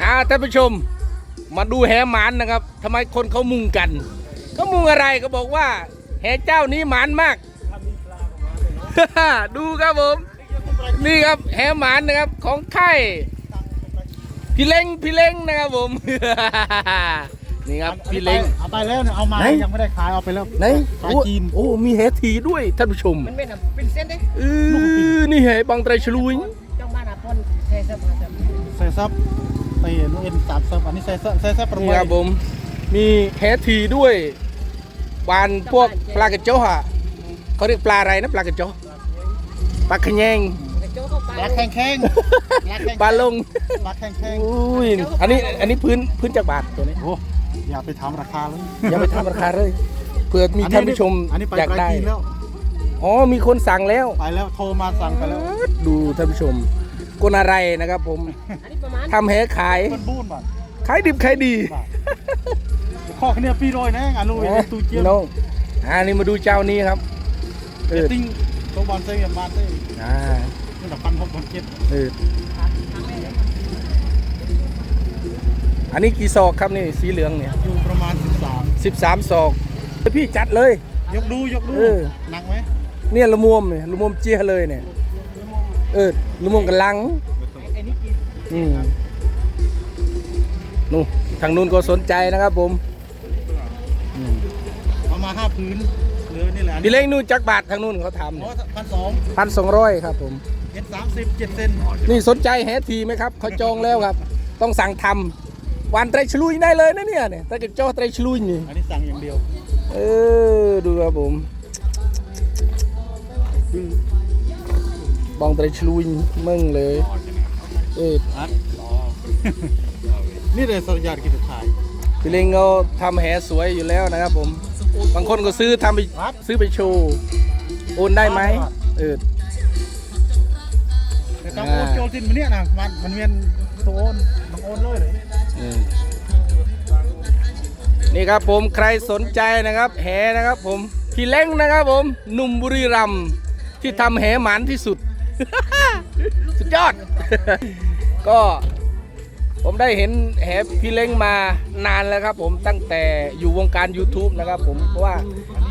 อ่าท่านผู้ชมมาดูแหหมานนะครับทำไมคนเขามุงกันเขามุงอะไรก็บอกว่า แหเจ้านี้หมานมากดูครับผม นี่ครับแหหมานนะครับของค่ายพี่เล้งพี่เล้งนะครับผมนี่ครับพี่เล้งเอาไปแล้วเนี่ยเอามาไหนยังไม่ได้ขายเอาไปแล้วไหนสายจีนโอ้มีแหทีด้วยท่านผู้ชมมันไม่ทำเป็นเส้นเด้เออนี่แหบางไตรฉลุยจ้องบ้านอะพ่นใช้ซับมาซับใส่ซับ เตนูเอ็นสามซับอันนี้ใส่ซับใส่ซับประนี่มาณครับผม มีแหทีด้วยวานพวกปลากระโจอะเขาเรียกปลาอะไรนะปลากระโจปลาขะแยงกระโจกเข้าไปรักแข้งแข้งแข้งปลาลงรักแข้งแข้งอุ้ยอันนี้อันนี้พื้นพื้นจากบาทตัวนี้โอ้อย่าไปถามราคาเลยอย่าไปทำราคาเลยเผื่อมีท่านผู้ชมอันนี้ไปอยากได้แล้วอ๋อมีคนสั่งแล้วไปแล้วโทรมาสั่งไปแล้ว ดูท่านผู้ชมกนอะไรนะครับผม อันนี้ประมาณทำแหขาย เป็นบูนบ่ะขายดิบขายดีข้อแค่เนี้ยปีโรยนะงานลูกนะเป็นตูเจี๊ยพี่บน้องอ่านี่มาดูเจ้านี้ครับเอเรตอติ้งตัวบอลเซ่บานเซ่อ่านี่แหละพันหกพันเจ็ดเอออันนี้กี่ศอกครับนี่สีเหลืองเนี่ยอยู่ประมาณ 13ศอกพี่จัดเลย13ยกดูยกดูเออหนักไหมเนี่ยละมวมเนี่ยละมวมเจี๊ยเลยเนี่ยเออละมวมกันลังไอ้นี่กี่อืม นู่นทางนู้นก็สนใจนะครับผมอืมเอามาห้าพื้นเหลือนี่แหละพี่เล้งนู่นจักบาททางนู้นเขาทำอ๋อพันสองพันสองร้อยครับผมเอ็นสามสิบเจ็ดเซนนี่สนใจแฮทีไหมครับเขาจองแล้วครับ ต้องสั่งทำวันไตรชลุยได้เลยนะเนี่ยเนี่ยถ้าเกิดเจ้าไตรชลุยนี่อันนี้สั่งอย่างเดียว เออดูครับผมบองไตรชลุยมึงเลย เอออัด นี่เลยสัญญาณกิจถ่ายพี่เล้งเขาทำแหสวยอยู่แล้วนะครับผม บางคนก็ซื้อทำไปซื้อไปโชว์โอนได้ไหมเออแต่ต้องโอนโจลินมันเนี่ยนะมันมันเวียนตัวโอนต้องโอนเลยเลยอืมนี่ครับผมใครสนใจนะครับ แหนะครับผมพี่เล้งนะครับผมหนุ่มบุรีรัมย์ที่ทำแหหมันที่สุด สุดยอด ก็ ผมได้เห็นแหพี่เล้งมานานแล้วครับ ผมตั้งแต่อยู่วงการ YouTube นะครับ ผมเพราะว่า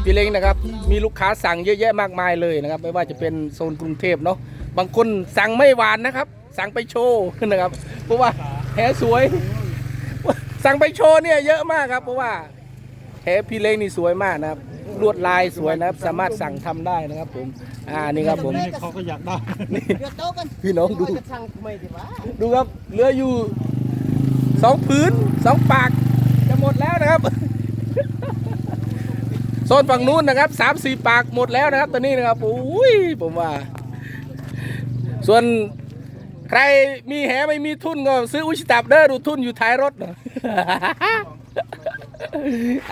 พี่เล้งนะครับ มีลูกค้าสั่งเยอะแยะมากมายเลยนะครับ ไม่ว่าจะเป็นโซนกรุงเทพเนาะบางคนสั่งไม่หวานนะครับ สั่งไปโชว์นะครับ เพราะว่าแหสวย สั่งไปโชว์เนี่ยเยอะมากครับเพราะว่าแหพี่เล้งนี่สวยมากนะครับลวดลายสวยนะครับ สามารถสั่งทำได้นะครับ ผม อ่านี่ครับผมนี่เขาก็อยากได้เดือดโต๊ะกันพี่น้องดูว่าจะสั่งทำไมดีวะดูครับเหลืออยู่ สองผืนสองปาก จะหมดแล้วนะครับโซนฝั่งนู้นนะครับสามสี่ปากหมดแล้วนะครับตอนนี้นะครับอุ้ยผมว่า ส่วนใครมีแหไม่มีทุนก็ซื้ออุชิตับเด้อดูทุนอยู่ท้ายรถนะ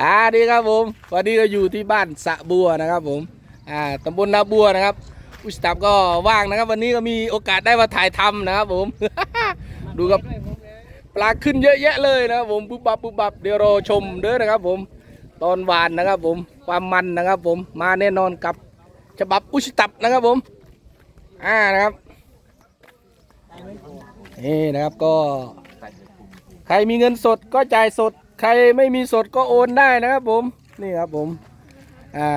อ่าดีครับผม วันนี้เราอยู่ที่บ้านสะบัวนะครับผมอ่าตำบลนาบัวนะครับ อุชิตับก็ว่างนะครับ วันนี้ก็มีโอกาสได้มาถ่ายทำนะครับผม ดูครับ ลาขึ้นเยอะแยะเลยนะครับผมปุ๊บปับปุ๊บปับเดี๋ยวรอชมเด้อนะครับ ผมตอนหวานนะครับ ผมความมันนะครับ ผมมาแน่นอนกับฉบับอุชิตับนะครับผมอ่านะครับนี่นะครับก็ ใครมีเงินสดก็จ่ายสด ใครไม่มีสดก็โอนได้นะครับ ผมนี่ครับผมอ่า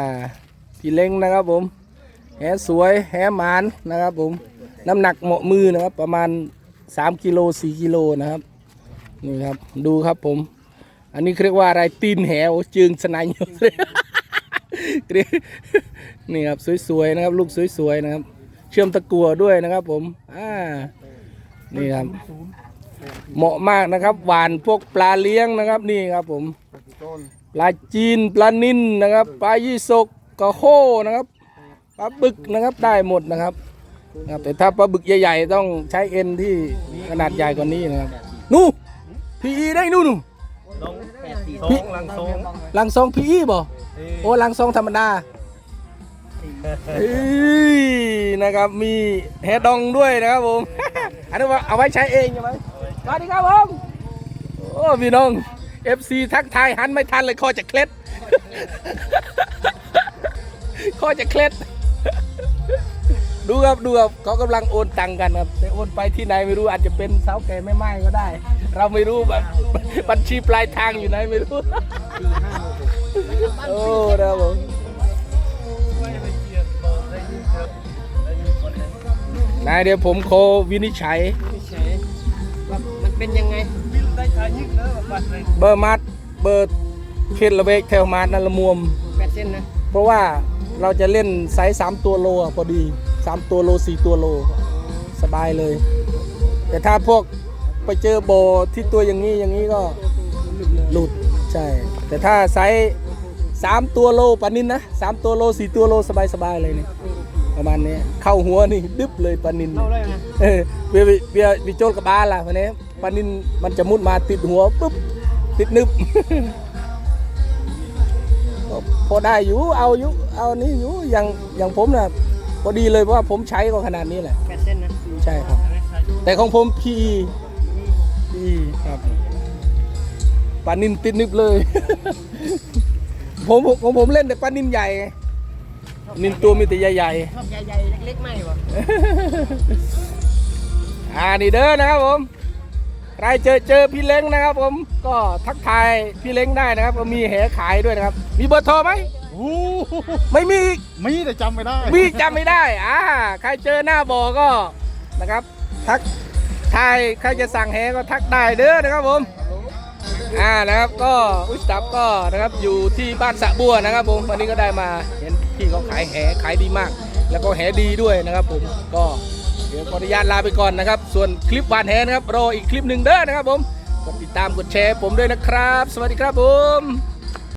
พี่เล้งนะครับผมแหสวยแหหมานนะครับผมน้ำหนักเหมาะมือนะครับ ประมาณ 3กิโล4กิโลนะครับ นี่ครับ ดูครับผม อันนี้เรียกว่าอะไรตีนแหวจึงสนายอยู่นี่ครับสวยๆนะครับลูกสวยๆนะครับ เชื่อมตะกัวด้วยนะครับผมอ่านี่ครับ เหมาะมากนะครับ หวานพวกปลาเลี้ยงนะครับนี่ครับผม ปลาจีนปลานินนะครับ ปลายี่สกกระโฮนะครับปลาบึกนะครับได้หมดนะครับนะครับแต่ถ้าปลาบึกใหญ่ๆ ต้องใช้เอ็นที่ขนาดใหญ่กว่านี้นะครับ นู่ พีอีได้นู่นนู่สองหลังสองลังซองพีอีบ่โอ้ลังซองธรรมดาเอ้ยนะครับมีแฮดองด้วยนะครับผม อันนี้ว่าเอาไว้ใช้เองใช่ไหมสวัสดีครับผมโอ้พี่น้อง FC ทักทายหันไม่ทันเลยคอจะเคล็ดคอจะเคล็ด ดูครับดูครับเขากำลังโอนตังค์กันครับแต่โอนไปที่ไหนไม่รู้อาจจะเป็นสาวแก่ไม่ไม้ก็ได้ เราไม่รู้แบบบัญชีปลายทางอยู่ไหนไม่รู้โอ้นะครับผมนายเดี๋ยวผมโควินิจฉัยเฉยว่ามันเป็นยังไงได้ชายยิ่งเนอะบัตรเลยเบอร์มัดเบอร์เขตละเวกแถวมาดนันละมวมแปดเส้นนะ เพราะว่าเราจะเล่นไซส์สามตัวโลอะพอดี สามตัวโลสี่ตัวโลสบายเลย แต่ถ้าพวกไปเจอโบที่ตัวอย่างนี้อย่างนี้ก็หลุดใช่ แต่ถ้าไซส์สามตัวโลปานินนะสามตัวโลสี่ตัวโลสบายสบายๆเลยเนี่ยประมาณนี้เข้าหัวนี่ดึบเลยปานินเล่าเลยนะเออเบียร์เบียร์วิโจลกับบาล่ะวันนี้ปานินมันจะมุดมาติดหัวปุ๊บติดนึบก็พอได้อยู่เอาอยู่เอานี่อยู่อย่างอย่างผมน่ะ พอดีเลยเพราะว่าผมใช้ก็ขนาดนี้แหละ แปดเส้นนะใช่ครับ แต่ของผม PE PE ครับปลานินติดนึบเลย ผมของผมเล่นแต่ปลานินใหญ่ไงนินตัวมีแต่ใหญ่ชอบใหญ่ๆเล็กๆไม่บ่ๆอ่านี่เด้อนะครับผมใครเจอเจอพี่เล้งนะครับ ผมก็ทักทายพี่เล้งได้นะครับ ก็มีแหขายด้วยนะครับ มีเบอร์โทรไหมโอ้โห ไม่มีอีกมีแต่จำไม่ได้มีจำไม่ได้อ่าใครเจอหน้าบอก็นะครับทักทายใครจะสั่งแหก็ทักได้เด้อนะครับผมอ่านะครับก็อุยสตับก็นะครับอยู่ที่บ้านสะบัวนะครับผมวันนี้ก็ได้มาเห็นพี่เขาขายแหขายดีมาก แล้วก็แหดีด้วยนะครับผมก็เดี๋ยวขออนุญาตลาไปก่อนนะครับ ส่วนคลิปหวานแหนะครับรออีกคลิปหนึ่งเด้อนะครับผมกดติดตามกดแชร์ผมด้วยนะครับ สวัสดีครับผม